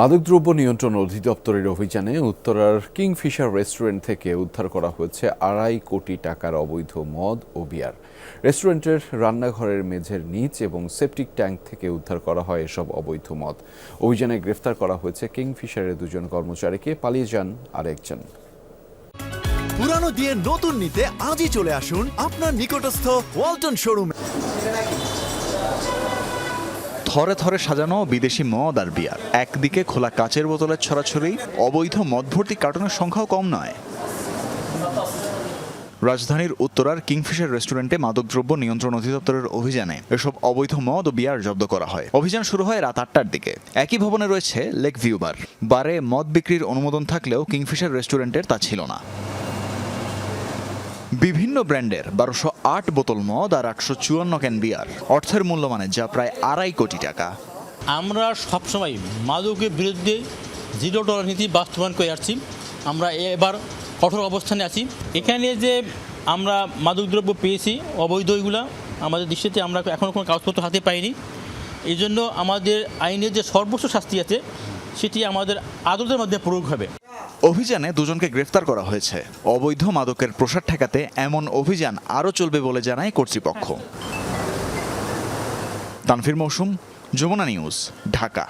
মাদকদ্রব্য নিয়ন্ত্রণ অধিদপ্তরের অভিযানে উত্তরার কিংফিশার রেস্টুরেন্ট থেকে উদ্ধার করা হয়েছে আড়াই কোটি টাকার অবৈধ মদ ও বিয়ার। রেস্টুরেন্টের রান্নাঘরের মেঝের নিচ এবং সেপটিক ট্যাঙ্ক থেকে উদ্ধার করা হয় এসব অবৈধ মদ। অভিযানে গ্রেফতার করা হয়েছে কিংফিশারের দুজন কর্মচারীকে। পালিয়ে যান আরেকজন। পুরানো দিয়ে নতুন নিতে আজই চলে আসুন আপনার নিকটস্থ ওয়ালটন শোরুমে। থরে থরে সাজানো বিদেশি মদ আর বিয়ার। একদিকে খোলা কাচের বোতলের ছড়াছড়ি, অবৈধ মদ ভর্তি কার্টনের সংখ্যাও কম নয়। রাজধানীর উত্তরার কিংফিশার রেস্টুরেন্টে মাদকদ্রব্য নিয়ন্ত্রণ অধিদপ্তরের অভিযানে এসব অবৈধ মদ ও বিয়ার জব্দ করা হয়। অভিযান শুরু হয় রাত আটটার দিকে। একই ভবনে রয়েছে লেক ভিউ বার বারে মদ বিক্রির অনুমোদন থাকলেও কিংফিশার রেস্টুরেন্টের তা ছিল না। বিভিন্ন ব্র্যান্ডের বারোশো আট বোতল মদ আর আটশো চুয়ান্ন ক্যান বিয়ার অর্থের মূল্যমানে যা প্রায় আড়াই কোটি টাকা। আমরা সবসময় মাদকের বিরুদ্ধে জিরো ডলার নীতি বাস্তবায়ন করে আসছি। আমরা এবার কঠোর অবস্থানে আছি। এখানে যে আমরা মাদকদ্রব্য পেয়েছি, অবৈধ অবৈধগুলা আমাদের দৃষ্টিতে আমরা এখনও কোনো কাগজপত্র হাতে পাইনি। এই জন্য আমাদের আইনের যে সর্বোচ্চ শাস্তি আছে, সেটি আমাদের আদতের মধ্যে প্রয়োগ হবে। অভিযানে দুজনকে গ্রেফতার করা হয়েছে। অবৈধ মাদকের প্রসার ঠেকাতে এমন অভিযান আরও চলবে বলে জানায় কর্তৃপক্ষ। তানফির মৌসুম, যমুনা নিউজ, ঢাকা।